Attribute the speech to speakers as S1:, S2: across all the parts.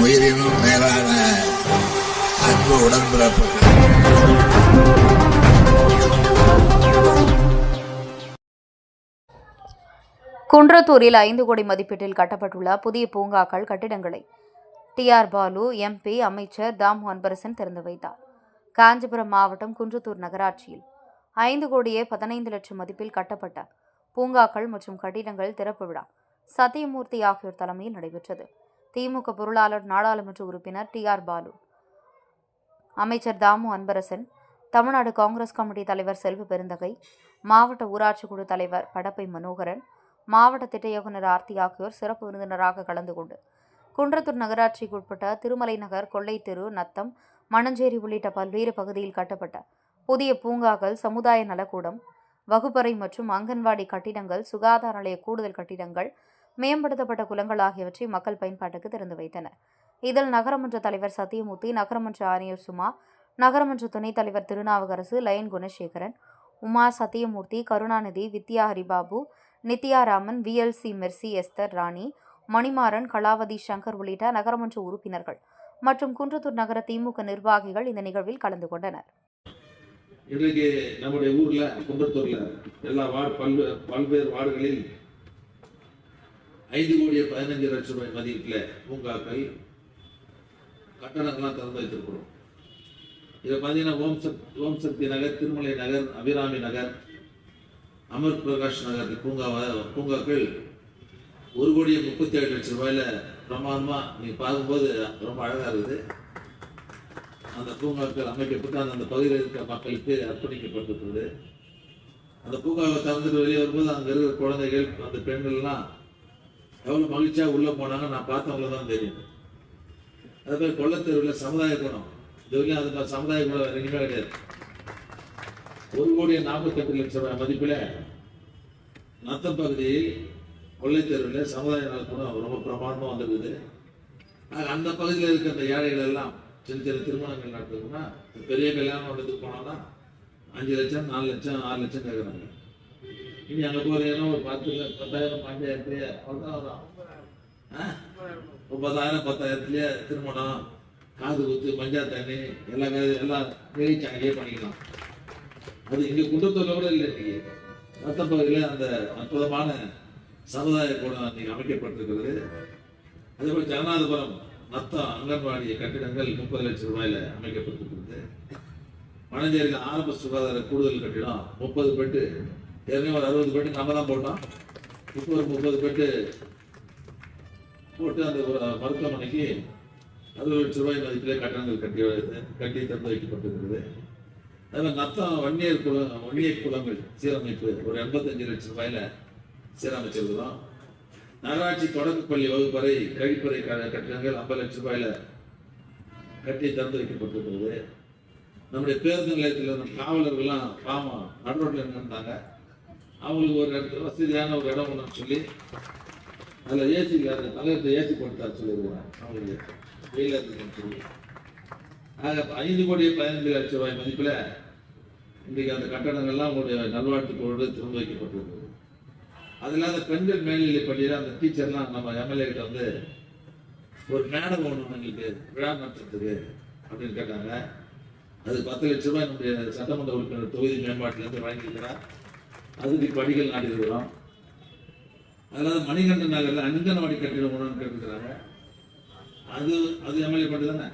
S1: உயிரினும் மேலான அன்பு உடன்பிறப்புகள்.
S2: குன்றத்தூரில் ஐந்து கோடி மதிப்பீட்டில் கட்டப்பட்டுள்ள புதிய பூங்காக்கள் கட்டிடங்களை டிஆர் பாலு எம்பி அமைச்சர் தாம் அன்பரசன் திறந்து வைத்தார். காஞ்சிபுரம் மாவட்டம் குன்றத்தூர் நகராட்சியில் ஐந்து கோடியே பதினைந்து லட்சம் மதிப்பில் கட்டப்பட்ட பூங்காக்கள் மற்றும் கட்டிடங்கள் திறப்பு விழா சத்தியமூர்த்தி ஆகியோர் தலைமையில் நடைபெற்றது. திமுக பொருளாளர் நாடாளுமன்ற உறுப்பினர் டிஆர் பாலு. அமைச்சர் தாமு அன்பரசன் தமிழ்நாடு காங்கிரஸ் கமிட்டி தலைவர் செல்வ பெருந்தகை மாவட்ட ஊராட்சி குழு தலைவர் படப்பை மனோகரன் மாவட்ட திட்ட இயக்குநர் ஆர்த்தி ஆகியோர் சிறப்பு விருந்தினராக கலந்து கொண்டு குன்றத்தூர் நகராட்சிக்கு உட்பட்ட திருமலை நகர் கொள்ளைத்தெரு நத்தம் மணஞ்சேரி உள்ளிட்ட பல்வேறு பகுதியில் கட்டப்பட்ட புதிய பூங்காக்கள் சமுதாய நலக்கூடம் வகுப்பறை மற்றும் அங்கன்வாடி கட்டிடங்கள் சுகாதார நிலைய கூடுதல் கட்டிடங்கள் மேம்படுத்தப்பட்ட குளங்கள் ஆகியவற்றை மக்கள் பயன்பாட்டுக்கு திறந்து வைத்தனர். இதில் நகரமன்ற தலைவர் சத்தியமூர்த்தி நகரமன்ற ஆணையர் சுமா நகரமன்ற துணைத் தலைவர் Thirunavukkarasu Lion Gunasekaran Uma Sathyamoorthy Karunanidhi Vidya Haribabu Nithyaraman VLC Mercy Esther Rani Manimaran Kalavathi Shankar உள்ளிட்ட நகரமன்ற உறுப்பினர்கள் மற்றும் குன்றத்தூர் நகர திமுக நிர்வாகிகள் இந்த நிகழ்வில் கலந்து கொண்டனர்.
S3: இன்றைக்கு நம்முடைய ஊர்ல குன்றத்தூர்ல எல்லா வார்டு பல்வேறு வார்டுகளில் ஐந்து கோடியே பதினஞ்சு லட்சம் ரூபாய் மதிப்பில் பூங்காக்கள் கட்டணங்கள்லாம் திறந்து வைத்திருக்கிறோம். இதில் பார்த்தீங்கன்னா ஓம் சக் ஓம் சக்தி நகர் திருமலை நகர் அபிராமி நகர் அமர் பிரகாஷ் நகர் பூங்கா பூங்காக்கள் ஒரு கோடியே முப்பத்தி ஏழு லட்சம் ரூபாயில பிரமாதமாக நீங்கள் பார்க்கும்போது ரொம்ப அழகாக இருக்குது. அந்த பூங்காக்கள் அமைக்கப்பட்டு அந்த அந்த பகுதியில் இருக்கிற மக்களுக்கு அர்ப்பணிக்கப்பட்டிருக்குது. அந்த பூங்காவை திறந்துட்டு வெளியே வரும்போது அங்கே இருக்கிற குழந்தைகள் அந்த பெண்கள்லாம் எவ்வளோ மகிழ்ச்சியாக உள்ளே போனாங்க நான் பார்த்தவங்கள தான் தெரியும். அதே மாதிரி கொள்ளத்தெருவில் சமுதாய குணம். இது வரைக்கும் அது மாதிரி சமுதாய குணம் வேற எங்கேயுமே கிடையாது. ஒரு கோடியே நாற்பத்தெட்டு லட்சம் ரூபாய் மதிப்பில் நத்தம் பகுதி கொள்ளைத்தெருவில் சமுதாய நலக்குணம் ரொம்ப பிரமாண்டமாக வந்திருக்குது. ஆக அந்த பகுதியில் இருக்க அந்த ஏழைகள் எல்லாம் சின்ன சின்ன திருமணங்கள் நடத்துதுன்னா பெரிய கல்யாணம் நடந்துட்டு போனோம்னா அஞ்சு லட்சம் நாலு லட்சம் ஆறு லட்சம் கேட்குறாங்க இனி அங்கே போகிறீங்கன்னா ஒரு பத்து பத்தாயிரம் பஞ்சாயிரத்துலேயே அவ்வளோதான் வரும். ஆ? ஒன்பதாயிரம் பத்தாயிரத்துலேயே திருமணம் காது குத்து மஞ்சள் தண்ணி எல்லா எல்லாம் நிகழ்ச்சி அங்கேயே பண்ணிக்கலாம். அது இங்கே குன்றத்தூரில் கூட இல்லை இன்னைக்கு. ரத்த பகுதியில் அந்த அற்புதமான சமுதாய கூடம் இன்னைக்கு அமைக்கப்பட்டிருக்கிறது. அதே போல் ஜெகநாதபுரம் நத்தம் அங்கன்வாடி கட்டிடங்கள் முப்பது லட்சம் ரூபாயில அமைக்கப்பட்டிருக்கிறது. மணஞ்சேரியில் ஆரம்ப சுகாதார கூடுதல் கட்டிடம் முப்பது பெட்டு ஏற்கனவே ஒரு அறுபது பெட்டு நம்ம தான் போட்டோம். இப்போ ஒரு முப்பது பெட்டு போட்டு அந்த மருத்துவமனைக்கு அறுபது லட்சம் ரூபாய் மதிப்பிலே கட்டணங்கள் கட்டி கட்டி திறந்து வைக்கப்பட்டிருக்கிறது. அதே நத்தம் வன்னியர் குளம் வன்னியர் குளங்கள் சீரமைப்பு ஒரு எண்பத்தஞ்சு லட்சம் ரூபாயில சீரமைச்சிருக்கிறோம். நகராட்சி தொடக்கப்பள்ளி வகுப்பறை கழிப்பறை க- கட்டிடங்கள் ஐம்பது லட்சம் ரூபாயில கட்டி திறந்து வைக்கப்பட்டிருக்கிறது. நம்முடைய பேருந்து நிலையத்தில் இருந்த காவலர்கள்லாம் பாவம் நடுரோட்டில் நின்றுட்டாங்க அவங்களுக்கு ஒரு இடத்துல வசதியான ஒரு இடம் ஒன்று சொல்லி அதில் ஏசி அந்த நகரத்தை ஏசி போட்டு சொல்லிடுவாங்க சொல்லியிருக்கிறேன் அவங்களுக்கு வெயில் இருக்குன்னு சொல்லி. ஆக ஐந்து கோடி பதினைந்து லட்சம் ரூபாய் மதிப்பில் இன்றைக்கு அந்த கட்டடங்கள்லாம் உங்களுடைய நல்வாழ்த்துக்களோடு திறந்து வைக்கப்பட்டிருக்கிறது. அது இல்லாத பெண்கள் மேல்நிலை பள்ளியில் அந்த டீச்சர்லாம் நம்ம எம்எல்ஏ கிட்ட வந்து ஒரு மேடம் ஒன்று எங்களுக்கு விழா நடத்துறதுக்கு அப்படின்னு கேட்டாங்க. அது பத்து லட்ச ரூபாய் நம்முடைய சட்டமன்ற உறுப்பினர் தொகுதி மேம்பாட்டிலேருந்து வாங்கியிருக்கிறார் அதுக்கு படிகள் நாட்டிருக்கிறோம் அதனால மணிகண்டன் நகரில் அங்கன்வாடி கட்டிடம் ஒன்று கேட்டுக்கிறாங்க அது அது எம்எல்ஏ பட்டு தானே?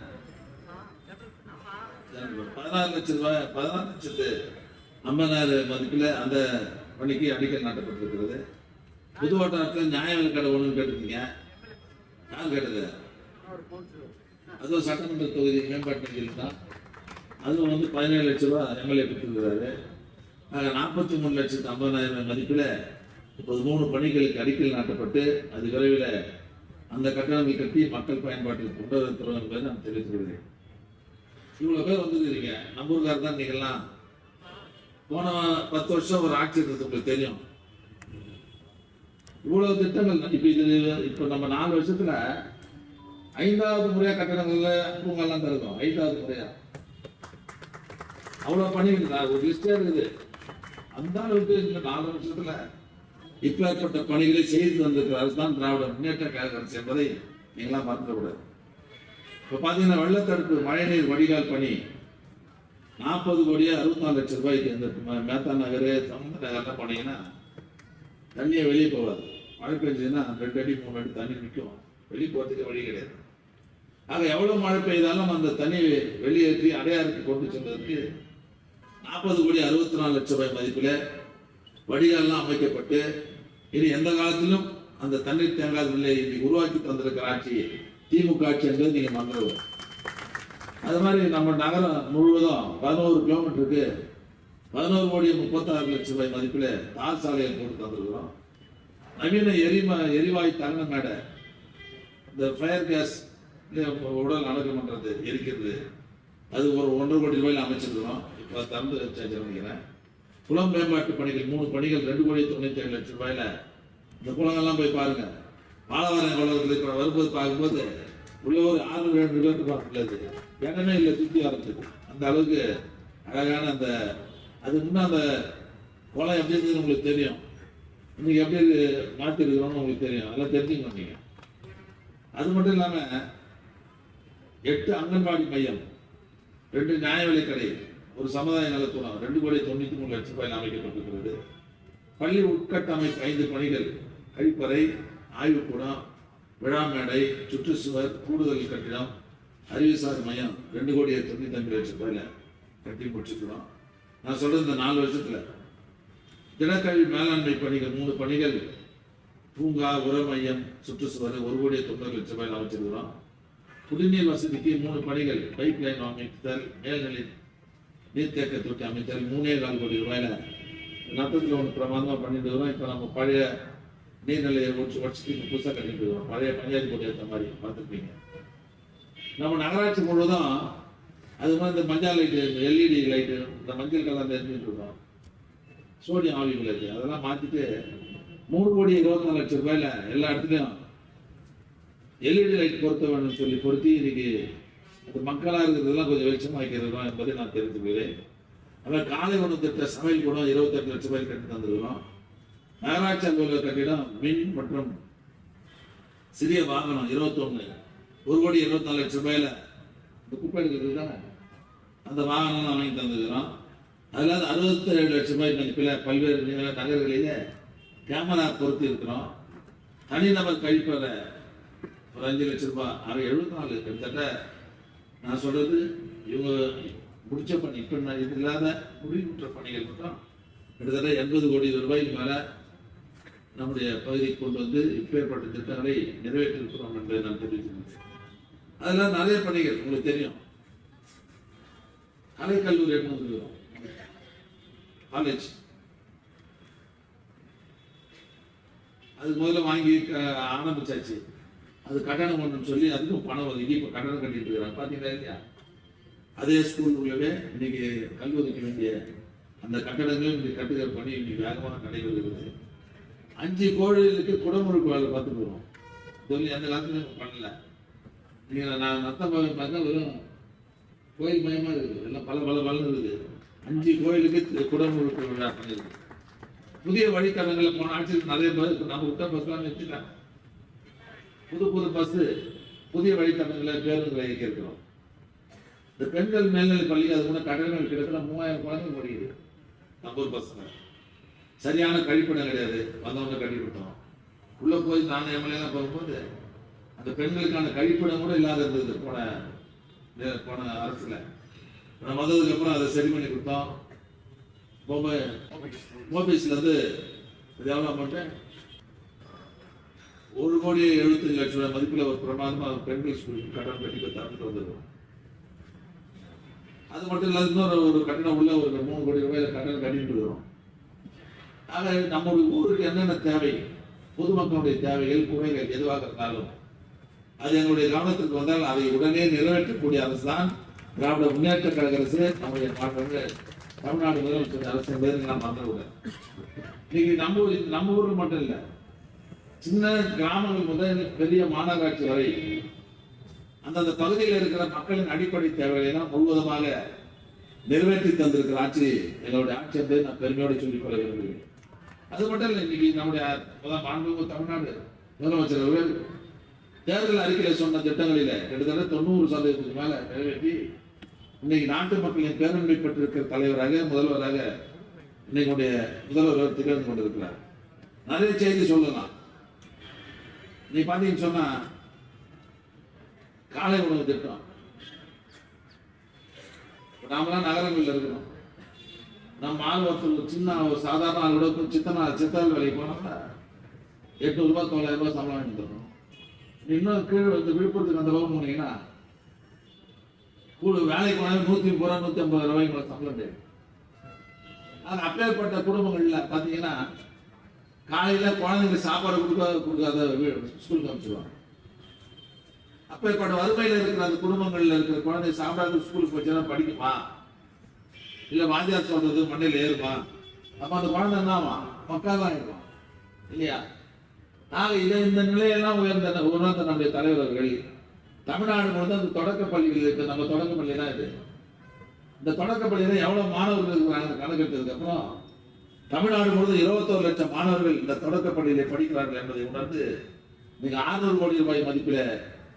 S3: பதினாறு லட்சம் ரூபாய் பதினாறு லட்சத்து ஐம்பதாயிரம் மதிப்பில் அந்த பணிக்கு அடிக்கல் நாட்டப்பட்டிருக்கிறது. புது வட்டாரத்தில் நியாய விலை கடை ஒன்று கேட்டிருக்கீங்க. யார் கேட்டது? அதுவும் சட்டமன்ற தொகுதி மேம்பாட்டு நிதியில் தான் அதுவும் வந்து பதினேழு லட்ச ரூபா எம்எல்ஏ பெற்றிருக்கிறாரு. ஆக நாற்பத்தி மூணு லட்சத்து ஐம்பதாயிரம் மதிப்பில் இப்போது மூணு பணிகளுக்கு அடிக்கல் நாட்டப்பட்டு அது விரைவில் அந்த கட்டணங்கள் கட்டி மக்கள் பயன்பாட்டில் கொண்டு வரத்துறோம் என்பதை நான் தெரிவித்துக்கிறேன் இவ்வளோ பேர் வந்துருக்கிறீங்க நம்ம ஊருக்கார் தான் நீங்கள்லாம். போன பத்து வருஷம் ஒரு ஆட்சி இருந்தது உங்களுக்கு தெரியும். இவ்வளவு திட்டங்கள் இப்போ இது இப்போ நம்ம நாலு வருஷத்துல ஐந்தாவது முறையா கட்டடங்கள்ல பூங்கெல்லாம் திறக்கும் ஐந்தாவது முறையா. அவ்வளோ பண்ணிருக்கா ஒரு லிஸ்டே இருக்குது. அந்த அளவுக்கு இந்த நாலு வருஷத்துல இப்பேற்பட்ட பணிகளை செய்து வந்திருக்கிறார் தான் திராவிட முன்னேற்ற கழக அரசு என்பதை நீங்களாம் மறந்துடக்கூடாது இப்போ பார்த்தீங்கன்னா வெள்ளத்தடுப்பு மழைநீர் வடிகால் பணி நாற்பது கோடியே அறுபத்தி நாலு லட்சம் ரூபாய்க்கு இந்த ம- மேத்தா நகர் சமுந்த நகர்லாம் போனீங்கன்னா தண்ணியை வெளியே போகாது. மழை பெஞ்சதுன்னா ரெண்டு அடி மூணு அடி தண்ணி நிற்கும் வெளியே போகிறதுக்கு வழி கிடையாது. ஆக எவ்வளவு மழை பெய்தாலும் அந்த தண்ணி வெளியேற்றி அடையாறுக்கு கொண்டு சென்றதுக்கு நாற்பது கோடி அறுபத்தி நாலு லட்சம் ரூபாய் மதிப்பில் வடிகால்லாம் அமைக்கப்பட்டு இனி எந்த காலத்திலும் அந்த தண்ணீர் தேங்காத நிலையை இன்னைக்கு உருவாக்கி தந்திருக்கிற ஆட்சி திமுக ஆட்சி என்பது நீங்கள் மறந்துடுவோம். அது மாதிரி நம்ம நகரம் முழுவதும் பதினோரு கிலோமீட்டருக்கு பதினோரு கோடி முப்பத்தாறு லட்சம் ரூபாய் மதிப்பில் தார் சாலையை போட்டு தந்திருக்கிறோம். நவீன எரிம எரிவாயு தங்க மேடை இந்த ஃபயர் கேஸ் உடல் அடக்கம் எரிக்கிறது அது ஒரு ஒன்றரை கோடி ரூபாயில அமைச்சிருக்கிறோம். இப்போ திறந்து வச்சாச்சு நினைக்கிறேன். குளம் மேம்பாட்டு பணிகள் மூணு பணிகள் ரெண்டு கோடி தொண்ணூத்தி ஏழு லட்சம் ரூபாயில. இந்த குளங்கள்லாம் போய் பாருங்க. மாலவாரம் குளத்தில் இப்போ வரும்போது பார்க்கும்போது உள்ள ஒரு ஆறு ரெண்டு பேருக்கு பார்க்கல இடமே இல்லை சுற்றி வரத்துக்கு அந்த அளவுக்கு அழகான அந்த அது முன்ன அந்த குளம் எப்படி இருந்ததுன்னு உங்களுக்கு தெரியும். இன்னைக்கு எப்படி மாற்றி இருக்கிறோம்னு உங்களுக்கு தெரியும். அதெல்லாம் தெரிஞ்சுக்கணும் நீங்க. அது மட்டும் இல்லாம எட்டு அங்கன்வாடி மையம். ரெண்டு நியாய விலை கடை ஒரு சமுதாய நலத்துணம் ரெண்டு கோடி தொண்ணூத்தி மூணு லட்சம் ரூபாயில் அமைக்கப்பட்டிருக்கிறது. பள்ளி உட்கட்டமைப்பு ஐந்து பணிகள் கழிப்பறை ஆய்வுக்கூடம் விழா மேடை சுற்றுச்சுவர் கூடுதல் கட்டிடம் அறிவுசார் மையம் ரெண்டு கோடி தொண்ணூத்தி அஞ்சு லட்சம் ரூபாயில கட்டி முடிச்சிருக்கிறோம் நான் சொல்றது இந்த நாலு வருஷத்துல. தினக்கல்வி மேலாண்மை பணிகள் மூணு பணிகள். பூங்கா உர மையம் சுற்றுச்சுவர் ஒரு கோடி தொண்ணூறு லட்சம் ரூபாயில் அமைச்சிருக்கிறோம். குடிநீர் வசதிக்கு மூணு பணிகள். பைப் லைன் அமைத்தல் மேல்நிலை நீர்த்தேக்க தொட்டி அமைத்தல் மூணே கால் கோடி ரூபாயில. நத்தத்தில் ஒன்று பிரமாதமாக பண்ணிட்டு வரோம். இப்போ நம்ம பழைய நீர்நிலையை ஒடிச்சு உடச்சிட்டு புதுசாக கட்டிட்டு வருவோம் பழைய பஞ்சாயத்து கோடி ஏற்ற மாதிரி பார்த்துருப்பீங்க. நம்ம நகராட்சி முழுவதும் அது மாதிரி இந்த மஞ்சள் லைட்டு எல்இடி லைட்டு இந்த மஞ்சள் கலர் எரிஞ்சுட்டு இருக்கோம். சோடியம் ஆவி இருக்கு அதெல்லாம் மாற்றிட்டு மூணு கோடி இருபத்தி நாலு லட்சம் ரூபாயில எல்லா இடத்துலையும் எல்இடி லைட் பொருத்த வேண்டும் சொல்லி பொருத்தி இன்னைக்கு அது மக்களாக இருக்கிறதெல்லாம் கொஞ்சம் வெளிச்சமாக வைக்கிறோம் என்பதை நான் தெரிஞ்சுக்கிறேன். அதான் காலை உணவு திட்ட சமையல் கூடம் இருபத்தெட்டு லட்சம் ரூபாய் கட்டி தந்துருக்கிறோம். நகராட்சி அலுவலக கட்டிடம் மின் மற்றும் சிறிய வாகனம் இருபத்தொன்னு. ஒரு கோடி இருபத்தி நாலு லட்சம் ரூபாயில இந்த குப்பை எடுக்கிறது தானே? அந்த வாகனம் வாங்கி தந்துக்கிறோம் அதில் அறுபத்தி ஏழு லட்சம் ரூபாய் மதிப்பில் பல்வேறு நகர்களிலே கேமரா பொருத்தி இருக்கிறோம். தனிநபர் கழிப்பறை ஒரு அஞ்சு லட்சம் ரூபாய் அவன் எழுபத்தி நாலு கிட்டத்தட்ட நான் சொல்றது இவங்க முடிச்ச பணி இப்போ நான் இது இல்லாத முடிவுற்ற பணிகள் மட்டும் கிட்டத்தட்ட எண்பது கோடி ரூபாய்க்கு மேல நம்முடைய பகுதிக்கு கொண்டு வந்து இப்பேற்பட்ட திட்டங்களை நிறைவேற்றிருக்கிறோம் என்பதை நான் தெரிவித்திருந்தேன் அதெல்லாம் நிறைய பணிகள் உங்களுக்கு தெரியும். கலைக்கல்லூரி எடுத்து வந்துருக்கிறோம் காலேஜ் அது முதல்ல வாங்கி ஆரம்பிச்சாச்சு. அது கட்டணம் ஒன்றுன்னு சொல்லி அதுக்கும் பணம் ஒதுக்கி இப்போ கட்டணம் கட்டிட்டு இருக்கிறாங்க. பார்த்தீங்களா இல்லையா? அதே ஸ்கூலுக்குள்ளவே இன்னைக்கு கல்வி ஒதுக்க வேண்டிய அந்த கட்டடங்களும் இன்னைக்கு கட்டுகிற பணி இன்னைக்கு வேகமாக நடைபெறுகிறது. அஞ்சு கோழிகளுக்கு குடமுறுக்கு வேலை பார்த்துக்கிறோம் சொல்லி அந்த காலத்துல பண்ணல. நீங்கள் நான் நத்தம் பார்த்தா வெறும் கோயில் மயமாக இருக்குது. எல்லாம் பல பல பலன் இருக்குது. அஞ்சு கோயிலுக்கு குடமுழுக்கு விழா பண்ணியிருக்கு. புதிய வழித்தடங்களில் போன ஆட்சியில் நிறைய பேர் நம்ம விட்ட பஸ்லாம் நிறுத்திட்டாங்க. புது புது பஸ் புதிய வழித்தடங்களை பேருந்துகளை இயக்கியிருக்கிறோம் இந்த பெண்கள் மேல்நிலை பள்ளி அது கூட கட்டணங்கள் கிட்டத்தட்ட மூவாயிரம் குழந்தைங்க படிக்குது நம்ம ஊர் பசங்க. சரியான கழிப்பிடம் கிடையாது. வந்தவங்க கட்டி உள்ள போய் நானும் எம்எல்ஏலாம் போகும்போது அந்த பெண்களுக்கான கழிப்பிடம் கூட இல்லாத இருந்தது போன போன அரசுல. நம்ம வந்ததுக்கு அப்புறம் அதை சரி பண்ணி கொடுத்தோம். மொபைல் மொபைல்ஸ்ல இருந்து எவ்வளோ அமௌண்ட்டு ஒரு கோடி எழுபத்தஞ்சு லட்சம் ரூபாய் மதிப்பில் ஒரு பிரமாதமாக பெண்கள் ஸ்கூல் கட்டணம் கட்டி தந்துட்டு வந்திருக்கோம் அது மட்டும் இல்லாத இன்னொரு ஒரு கட்டணம் உள்ள ஒரு மூணு கோடி ரூபாயில கட்டணம் கட்டிட்டு இருக்கிறோம். ஆக நம்முடைய ஊருக்கு என்னென்ன தேவை? பொதுமக்களுடைய தேவைகள் குறைகள் எதுவாக இருந்தாலும் அது எங்களுடைய கவனத்திற்கு வந்தால் அதை உடனே நிறைவேற்றக்கூடிய அரசு தான் திராவிட முன்னேற்ற கழக அரசு நம்முடைய தமிழ்நாடு முதலமைச்சர் அரசு என்பதை நாம் மறந்துவிடலாம் இன்னைக்கு நம்ம நம்ம ஊரில் மட்டும் இல்லை சின்ன கிராமங்கள் முதல் பெரிய மாநகராட்சி வரை அந்தந்த பகுதியில் இருக்கிற மக்களின் அடிப்படை தேவைகளை எல்லாம் முழுவதுமாக நிறைவேற்றி தந்திருக்கிற ஆட்சி எங்களுடைய ஆட்சி என்று நான் பெருமையோடு சொல்லிக் கொள்ள விரும்புகிறேன். அது மட்டும் இல்லை இன்னைக்கு நம்முடைய முதல் தமிழ்நாடு முதலமைச்சர் அவர்கள் தேர்தல் அறிக்கையில் சொன்ன திட்டங்களில கிட்டத்தட்ட தொண்ணூறு சதவீதத்துக்கு மேல நிறைவேற்றி இன்னைக்கு நாட்டு மக்களின் பேரன்பை பெற்றிருக்கிற தலைவராக முதல்வராக இன்னைக்கு முதல்வர் திகழ்ந்து கொண்டிருக்கிறார். நிறைய செய்தி சொல்லலாம். நீ பாத்தீங்கன்னு சொன்னா காலை உணவு திட்டம். நாமெல்லாம் நகரங்களில் இருக்கிறோம். நம்ம ஆள் ஒருத்தர் சின்ன ஒரு சாதாரண ஆள் கூட சித்தனா சித்தல் வேலைக்கு போனோம்னா எட்டு ரூபா தொள்ளாயிரம் ரூபாய் சம்பளம் வாங்கி தரணும் இன்னும் கீழே வந்து விழுப்புரத்துக்கு அந்த பக்கம் போனீங்கன்னா கூட வேலைக்கு போனாலும் நூத்தி முப்பது ரூபா நூத்தி ஐம்பது ரூபாய்க்கு சம்பளம் தேவை. அது அப்பேற்பட்ட குடும்பங்கள்ல பாத்தீங்கன்னா காலையில் குழந்தைங்க சாப்பாடு கொடுக்காத கொடுக்காத வீ- ஸ்கூலுக்கு அனுப்பிச்சிடுவாங்க அப்பேற்பட்ட வறுமையில் இருக்கிற அந்த குடும்பங்களில் இருக்கிற குழந்தை சாப்பிடாத ஸ்கூலுக்கு போச்சுன்னா படிக்குமா? இல்லை வாத்தியார் சொல்றது மண்ணில் ஏறுமா? அப்போ அந்த குழந்தை என்னவா மக்கா தான் இருக்கும் இல்லையா? ஆக இதை இந்த நிலையெல்லாம் உயர்ந்த உணர்ந்த நம்முடைய தலைவர்கள் தமிழ்நாடு முழுவதும் அந்த தொடக்க பள்ளிகள் இருக்கு நம்ம தொடக்க பள்ளி தான் இது. இந்த தொடக்க பள்ளியில் எவ்வளோ மாணவர்கள் இருக்கிறாங்க கணக்கெடுத்ததுக்கு அப்புறம் தமிழ்நாடு முழுவதும் இருபத்தோரு லட்சம் மாணவர்கள் இந்த தொடக்கப்பள்ளியிலே படிக்கிறார்கள் என்பதை உணர்ந்து மிக ஆறுநூறு கோடி ரூபாய் மதிப்பில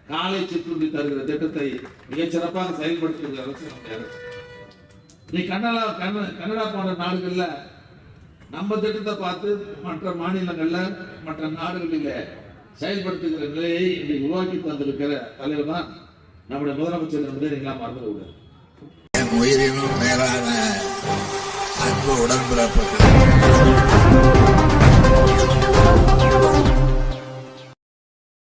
S3: காலை சிற்றுண்டி தருகிற திட்டத்தை மிகச் சிறப்பாக செயல்படுத்துகிற அரசு நம்முடைய நீ கன்னடா கன்னடா போன்ற நாடுகள்ல நம்ம திட்டத்தை பார்த்து மற்ற மாநிலங்கள்ல மற்ற நாடுகளில் செயல்படுத்துகிற நிலையை இன்னைக்கு உருவாக்கி தந்திருக்கிற தலைவர் தான் நம்முடைய முதலமைச்சர் என்பதை நீங்களா மறந்து விட
S1: உயிரினும் மேலான அன்பு உடன்பிறப்பு Thank you.